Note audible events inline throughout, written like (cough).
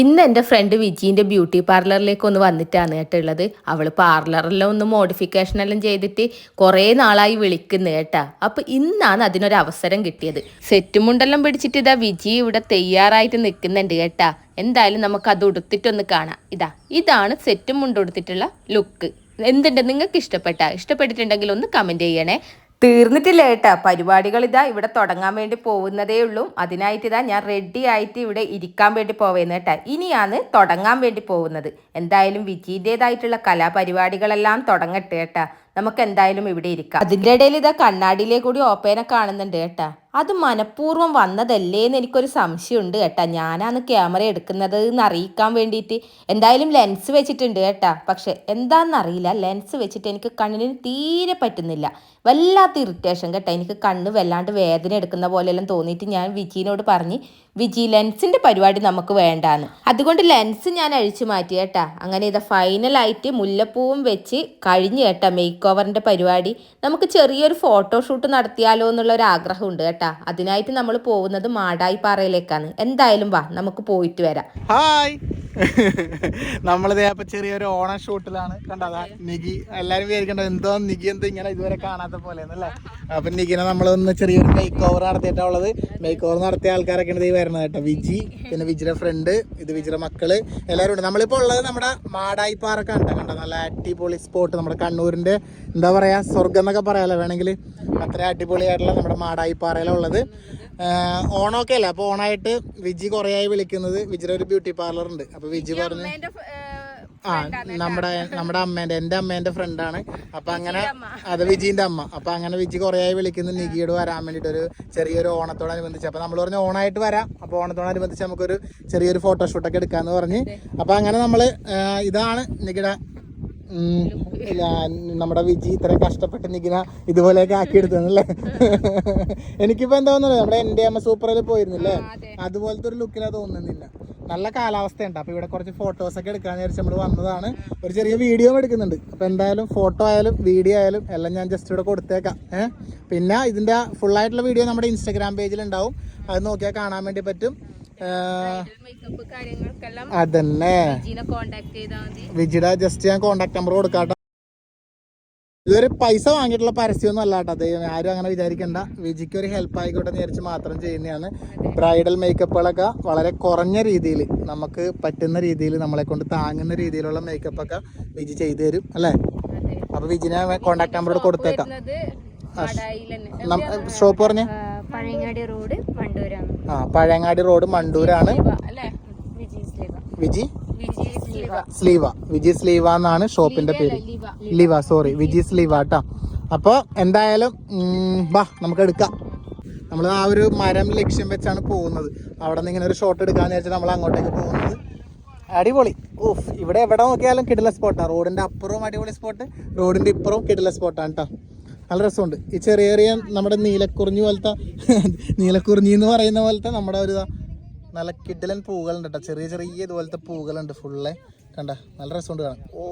ഇന്ന് എന്റെ front വിജീന്റെ beauty പാർലറിലേക്ക് ഒന്ന് വന്നിട്ടാണ് കേട്ടുള്ളത് അവൾ പാർലറെല്ലാം ഒന്ന് മോഡിഫിക്കേഷൻ എല്ലാം ചെയ്തിട്ട് കുറേ നാളായി വിളിക്കുന്നു കേട്ടാ. അപ്പം ഇന്നാണ് അതിനൊരു അവസരം കിട്ടിയത്. സെറ്റും മുണ്ടെല്ലാം പിടിച്ചിട്ട് ഇതാ വിജി ഇവിടെ തയ്യാറായിട്ട് നിൽക്കുന്നുണ്ട് കേട്ടാ. എന്തായാലും നമുക്ക് അത് ഉടുത്തിട്ടൊന്ന് കാണാം. ഇതാ ഇതാണ് സെറ്റും മുണ്ടുടുത്തിട്ടുള്ള ലുക്ക് എന്തുണ്ട്? നിങ്ങൾക്ക് ഇഷ്ടപ്പെട്ട? ഇഷ്ടപ്പെട്ടിട്ടുണ്ടെങ്കിൽ ഒന്ന് കമന്റ് ചെയ്യണേ. തീർന്നിട്ടില്ല കേട്ടാ പരിപാടികൾ ഇതാ ഇവിടെ തുടങ്ങാൻ വേണ്ടി പോകുന്നതേ ഉള്ളൂ. അതിനായിട്ട് ഇതാ ഞാൻ റെഡി ആയിട്ട് ഇവിടെ ഇരിക്കാൻ വേണ്ടി പോവുന്നത് കേട്ടാ ഇനിയാണ് തുടങ്ങാൻ വേണ്ടി പോകുന്നത്. എന്തായാലും വിജീന്റെതായിട്ടുള്ള കലാപരിപാടികളെല്ലാം തുടങ്ങട്ടെ കേട്ടാ നമുക്ക് എന്തായാലും ഇവിടെ ഇരിക്കാം. അതിന്റെ ഇടയിൽ ഇതാ കണ്ണാടിയിലെ കൂടി ഓപ്പേനെ കാണുന്നുണ്ട് കേട്ടാ അത് മനഃപൂർവം വന്നതല്ലേ എന്ന് എനിക്കൊരു സംശയമുണ്ട് കേട്ടാ ഞാനാണ് ക്യാമറ എടുക്കുന്നത് എന്ന് അറിയിക്കാൻ വേണ്ടിയിട്ട് എന്തായാലും ലെൻസ് വെച്ചിട്ടുണ്ട് കേട്ടാ പക്ഷെ എന്താണെന്നറിയില്ല. ലെൻസ് വെച്ചിട്ട് എനിക്ക് കണ്ണിന് തീരെ പറ്റുന്നില്ല. വല്ലാത്ത ഇറിറ്റേഷൻ കേട്ടോ. എനിക്ക് കണ്ണ് വല്ലാണ്ട് വേദന എടുക്കുന്ന പോലെയെല്ലാം തോന്നിയിട്ട് ഞാൻ വിജിനോട് പറഞ്ഞ് വിജി ലെൻസിന്റെ പരിപാടി നമുക്ക് വേണ്ടാന്ന്. അതുകൊണ്ട് ലെൻസ് ഞാൻ അഴിച്ചു മാറ്റി കേട്ടാ. അങ്ങനെ ഇതാ ഫൈനലായിട്ട് മുല്ലപ്പൂവും വെച്ച് കഴിഞ്ഞ് കേട്ടാ മേക്ക് ഓവറിന്റെ പരിപാടി. നമുക്ക് ചെറിയൊരു ഫോട്ടോഷൂട്ട് നടത്തിയാലോ എന്നുള്ള ഒരു ആഗ്രഹമുണ്ട് കേട്ടാ. അതിനായിട്ട് നമ്മൾ പോകുന്നത് മാടായി പാറയിലേക്കാണ് എന്തായാലും വാ നമുക്ക് പോയിട്ട് വരാം. (laughs) നമ്മളിതേ അപ്പൊ ചെറിയൊരു ഓണം ഷൂട്ടിലാണ്. കണ്ടതാ നിഗി എല്ലാരും വിചാരിക്കണ്ട എന്തോ നിഗി എന്തോ ഇങ്ങനെ ഇതുവരെ കാണാത്ത പോലെ അല്ലേ അപ്പൊ നിഗിനെ നമ്മളൊന്ന് ചെറിയൊരു മേക്ക് ഓവർ നടത്തിയിട്ടാ ഉള്ളത്. മേക്ക് ഓവർ നടത്തിയ ആൾക്കാരൊക്കെ ഉണ്ട് ഈ വരുന്നത് കേട്ടോ വിജി. പിന്നെ വിജിയുടെ ഫ്രണ്ട് ഇത് വിജിയുടെ മക്കൾ. എല്ലാവരും ഉണ്ട്. നമ്മളിപ്പോ ഉള്ളത് നമ്മുടെ മാടായി പാറക്കാണ് ട്ടോ കണ്ടോ? നല്ല അടിപൊളി സ്പോട്ട് നമ്മുടെ കണ്ണൂരിന്റെ എന്താ പറയാ സ്വർഗം എന്നൊക്കെ പറയാലോ വേണമെങ്കിൽ അത്ര അടിപൊളിയായിട്ടുള്ള നമ്മുടെ മാടായി പാറയിലുള്ളത് ഓണമൊക്കെ അല്ലേ? അപ്പൊ ഓണായിട്ട് വിജി കുറേയായി വിളിക്കുന്നത്. വിജിയുടെ ഒരു ബ്യൂട്ടി പാർലർ ഉണ്ട്. അപ്പൊ വിജി പറഞ്ഞു ആ നമ്മുടെ നമ്മുടെ അമ്മേന്റെ എന്റെ അമ്മേന്റെ ഫ്രണ്ടാണ് അപ്പൊ അങ്ങനെ അത് വിജിന്റെ അമ്മ. അപ്പൊ അങ്ങനെ വിജി കുറേയായി ആയി വിളിക്കുന്നു. നികിയോട് വരാൻ വേണ്ടിട്ട് ഒരു ചെറിയൊരു ഓണത്തോടനുബന്ധിച്ച്. അപ്പൊ നമ്മൾ പറഞ്ഞു ഓണായിട്ട് വരാം. അപ്പൊ ഓണത്തോടനുബന്ധിച്ച് നമുക്കൊരു ചെറിയൊരു ഫോട്ടോഷൂട്ടൊക്കെ എടുക്കാന്ന് പറഞ്ഞ്. അപ്പൊ അങ്ങനെ നമ്മൾ ഇതാണ് നികിയുടെ നമ്മുടെ വിജി ഇത്രയും കഷ്ടപ്പെട്ട് നിൽക്കുന്ന ഇതുപോലെയൊക്കെ ആക്കി എടുത്തതല്ലേ എനിക്കിപ്പോ എന്താ തോന്നുന്നത്? നമ്മുടെ എന്റെ അമ്മ സൂപ്പറിൽ പോയിരുന്നില്ലേ? അതുപോലത്തെ ഒരു ലുക്കിലാ തോന്നുന്നില്ല. നല്ല കാലാവസ്ഥയുണ്ട്. അപ്പൊ ഇവിടെ കുറച്ച് ഫോട്ടോസ് ഒക്കെ എടുക്കാന്ന് വിചാരിച്ച് നമ്മൾ വന്നതാണ്. ഒരു ചെറിയ വീഡിയോ എടുക്കുന്നുണ്ട്. അപ്പൊ എന്തായാലും ഫോട്ടോ ആയാലും വീഡിയോ ആയാലും എല്ലാം ഞാൻ ജസ്റ്റ് ഇവിടെ കൊടുത്തേക്കാം. ഏഹ് പിന്നെ ഇതിന്റെ ഫുൾ ആയിട്ടുള്ള വീഡിയോ നമ്മുടെ ഇൻസ്റ്റാഗ്രാം പേജിൽ ഉണ്ടാവും. അത് നോക്കിയാൽ കാണാൻ വേണ്ടി പറ്റും. അതന്നെ വിജിയുടെ ജസ്റ്റ് ഞാൻ കോണ്ടാക്ട് നമ്പർ കൊടുക്കാട്ടോ. ഇതൊരു പൈസ വാങ്ങിയിട്ടുള്ള പരസ്യമൊന്നും അല്ല കേട്ടോ. ദൈവം ആരും അങ്ങനെ വിചാരിക്കണ്ട. വിജിക്ക് ഒരു ഹെൽപ്പ് ആയിക്കോട്ടെ എന്ന് വിചാരിച്ച് മാത്രം ചെയ്യുന്നതാണ്. ബ്രൈഡൽ മേക്കപ്പുകളൊക്കെ വളരെ കുറഞ്ഞ രീതിയിൽ നമുക്ക് പറ്റുന്ന രീതിയിൽ നമ്മളെ കൊണ്ട് താങ്ങുന്ന രീതിയിലുള്ള മേക്കപ്പ് ഒക്കെ വിജി ചെയ്തു തരും അല്ലേ? അപ്പൊ വിജിനെ കോണ്ടാക്ട് നമ്പറോട് കൊടുത്തേക്കാം. ഷോപ്പ് പറഞ്ഞേ. പഴയങ്ങാടി റോഡ് വണ്ടൂരാണ് ആ പഴയങ്ങാടി റോഡ് മണ്ടൂരാണ്. വിജി സ്ലീവ. വിജി? സ്ലീവ. എന്നാണ് ഷോപ്പിന്റെ പേര്. ലിവ. സോറി വിജി സ്ലീവ കേട്ടോ അപ്പോൾ എന്തായാലും വാ നമുക്ക് എടുക്കാം. നമ്മൾ ആ ഒരു മരം ലക്ഷ്യം വെച്ചാണ് പോകുന്നത്. അവിടെ നിന്ന് ഇങ്ങനെ ഒരു ഷോട്ട് എടുക്കാന്ന് വെച്ചാൽ നമ്മൾ അങ്ങോട്ടേക്ക് പോകുന്നത്. അടിപൊളി. ഓഫ് ഇവിടെ എവിടെ നോക്കിയാലും കിടില സ്പോട്ടാണ് റോഡിന്റെ അപ്പുറവും അടിപൊളി സ്പോട്ട് റോഡിന്റെ ഇപ്പുറവും കിടില സ്പോട്ടാണ് കേട്ടോ നല്ല രസമുണ്ട്. ഈ ചെറിയ ചെറിയ നമ്മുടെ നീലക്കുറിഞ്ഞി പോലത്തെ (laughs) നീലക്കുറിഞ്ഞി എന്ന് പറയുന്ന പോലത്തെ നമ്മുടെ ഒരു നല്ല കിഡിലൻ പൂകളുണ്ട് കേട്ടോ ചെറിയ ചെറിയ ഇതുപോലത്തെ പൂകളുണ്ട് ഫുള്ള് കണ്ട നല്ല രസമുണ്ട് കാണാൻ. ഓ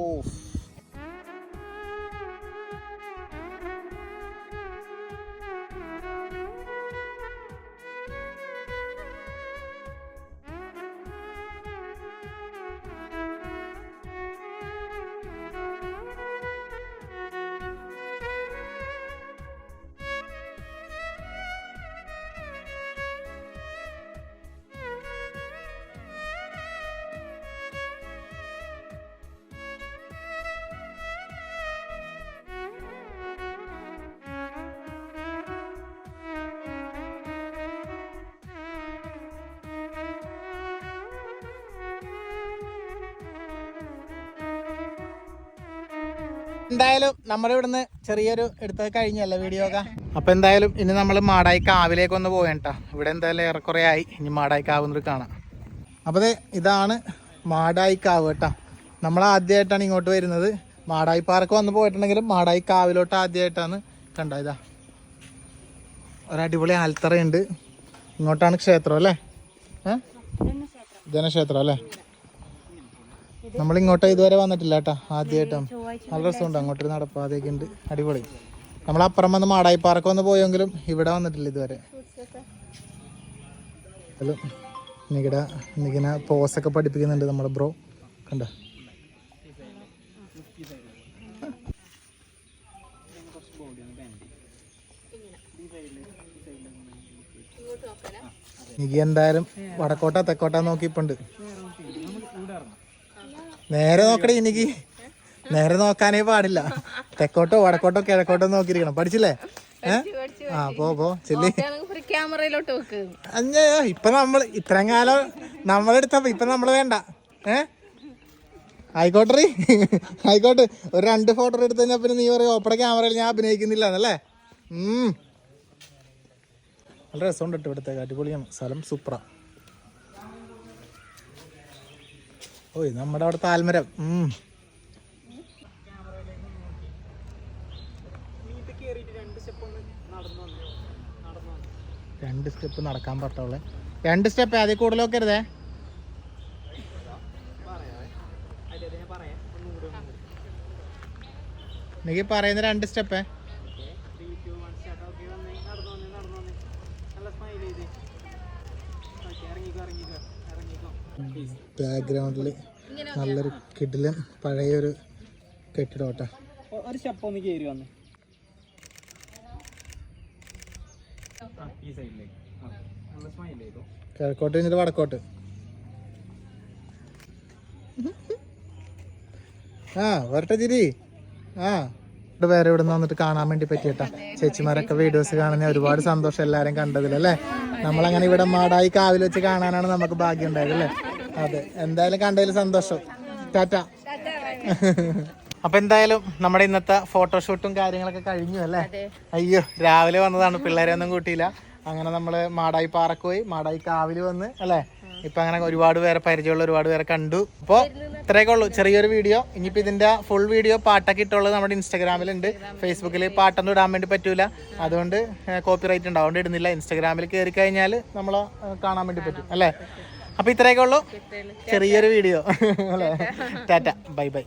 എന്തായാലും നമ്മുടെ ഇവിടുന്ന് ചെറിയൊരു എടുത്തത് കഴിഞ്ഞല്ലേ വീഡിയോ ഒക്കെ? അപ്പൊ എന്തായാലും ഇനി നമ്മൾ മാടായി കാവിലേക്ക് ഒന്ന് പോകേട്ടാ ഇവിടെ എന്തായാലും ഏറെക്കുറെ ആയി. ഇനി മാടായി കാവ് എന്നൊരു കാണാം. അപ്പൊ ഇതാണ് മാടായി കാവ് കേട്ടാ നമ്മൾ ആദ്യമായിട്ടാണ് ഇങ്ങോട്ട് വരുന്നത്. മാടായി പാർക്ക് വന്ന് പോയിട്ടുണ്ടെങ്കിലും മാടായി കാവിലോട്ട് ആദ്യമായിട്ടാണ് കണ്ട ഇതാ. ഒരടിപൊളി ആൽത്തറയുണ്ട്. ഇങ്ങോട്ടാണ് ക്ഷേത്രം അല്ലേ? ജനക്ഷേത്രം അല്ലേ? നമ്മൾ ഇങ്ങോട്ട് ഇതുവരെ വന്നിട്ടില്ല കേട്ടോ ആദ്യമായിട്ടാണ് നല്ല രസമുണ്ട് അങ്ങോട്ടൊരു നടപ്പാതയൊക്കെ ഉണ്ട്. അടിപൊളി. നമ്മൾ അപ്പുറം വന്ന് മാടായി പാർക്ക് വന്ന് പോയെങ്കിലും ഇവിടെ വന്നിട്ടില്ല ഇതുവരെ. ഹലോ നികിട നികിന പോസൊക്കെ പഠിപ്പിക്കുന്നുണ്ട് നമ്മുടെ ബ്രോ കണ്ട? നികി എന്തായാലും വടക്കോട്ട തെക്കോട്ട നോക്കിയിപ്പുണ്ട്. നേരെ നോക്കണേ എനിക്ക്. നേരെ നോക്കാനേ പാടില്ല. തെക്കോട്ടോ വടക്കോട്ടോ കിഴക്കോട്ടോ നോക്കിയിരിക്കണം. പഠിച്ചില്ലേ? ആ പോ പോ ചെല്ലി. ക്യാമറയിലോട്ട് വെക്ക്. അഞ്ഞയോ ഇപ്പൊ നമ്മൾ ഇത്രയും കാലം നമ്മളെടുത്തപ്പോ ഇപ്പൊ നമ്മൾ വേണ്ട. ഏ? ആയിക്കോട്ടെ ആയിക്കോട്ടെ. ഒരു രണ്ട് ഫോട്ടോ എടുത്തു കഴിഞ്ഞാൽ പിന്നെ നീ പറയും ഓപ്പറ ക്യാമറയിൽ ഞാൻ അഭിനയിക്കുന്നില്ല എന്നല്ലേ ഉം. നല്ല രസമുണ്ട് ഇവിടുത്തെ. അടിപൊളിയാണ് സ്ഥലം സൂപ്പറാ. ഓയ് നമ്മുടെ അവിടെ താൽമരം. രണ്ട് സ്റ്റെപ്പ് നടക്കാൻ പറ്റുള്ളേ രണ്ട് സ്റ്റെപ്പ് അതിൽ കൂടുതൽ നോക്കരുതേ എനിക്ക് പറയുന്ന രണ്ട് സ്റ്റെപ്പേ. ബാക്ക്ഗ്രൗണ്ടിൽ നല്ലൊരു കിടിലൻ പഴയൊരു കെട്ടിടം കേട്ടോ ഒരു സ്റ്റെപ്പ് ഒന്ന് കയറി വന്ന്. കിഴക്കോട്ട് കഴിഞ്ഞിട്ട് വടക്കോട്ട്. ആ വരട്ടെ ചിരി ആ. ഇവിടെ വേറെ ഇവിടെ നിന്ന് വന്നിട്ട് കാണാൻ വേണ്ടി പറ്റിയട്ടാ. ചേച്ചിമാരൊക്കെ വീഡിയോസ് കാണുന്ന ഒരുപാട് സന്തോഷം എല്ലാരും കണ്ടതിലല്ലേ നമ്മളങ്ങനെ ഇവിടെ മാടായി കാവിൽ വെച്ച് കാണാനാണ് നമുക്ക് ഭാഗ്യം ഉണ്ടായത് അല്ലേ? അതെ. എന്തായാലും കണ്ടതിൽ സന്തോഷം. ടാറ്റ. അപ്പൊ എന്തായാലും നമ്മുടെ ഇന്നത്തെ ഫോട്ടോഷൂട്ടും കാര്യങ്ങളൊക്കെ കഴിഞ്ഞു അല്ലേ? അയ്യോ രാവിലെ വന്നതാണ്. പിള്ളേരെ ഒന്നും കൂട്ടിയില്ല. അങ്ങനെ നമ്മൾ മാടായി പാറക്ക് പോയി. മാടായി കാവിൽ വന്ന് അല്ലേ? ഇപ്പൊ അങ്ങനെ ഒരുപാട് പേരെ പരിചയമുള്ള ഒരുപാട് പേരെ കണ്ടു. അപ്പോ ഇത്രയൊക്കെ ഉള്ളൂ. ചെറിയൊരു വീഡിയോ. ഇനിയിപ്പോ ഇതിന്റെ ഫുൾ വീഡിയോ പാട്ടൊക്കെ ഇട്ടുള്ളത് നമ്മുടെ ഇൻസ്റ്റാഗ്രാമിലുണ്ട്. ഫേസ്ബുക്കിൽ പാട്ടൊന്നും ഇടാൻ വേണ്ടി പറ്റൂല. അതുകൊണ്ട് കോപ്പി റൈറ്റ് ഉണ്ട് അതുകൊണ്ട് ഇടുന്നില്ല. ഇൻസ്റ്റാഗ്രാമിൽ കയറി കഴിഞ്ഞാൽ നമ്മളെ കാണാൻ വേണ്ടി പറ്റും. അല്ലേ? അപ്പൊ ഇത്രയൊക്കെ ഉള്ളൂ. ചെറിയൊരു വീഡിയോ. അല്ലേ? ടാറ്റ. Bye bye.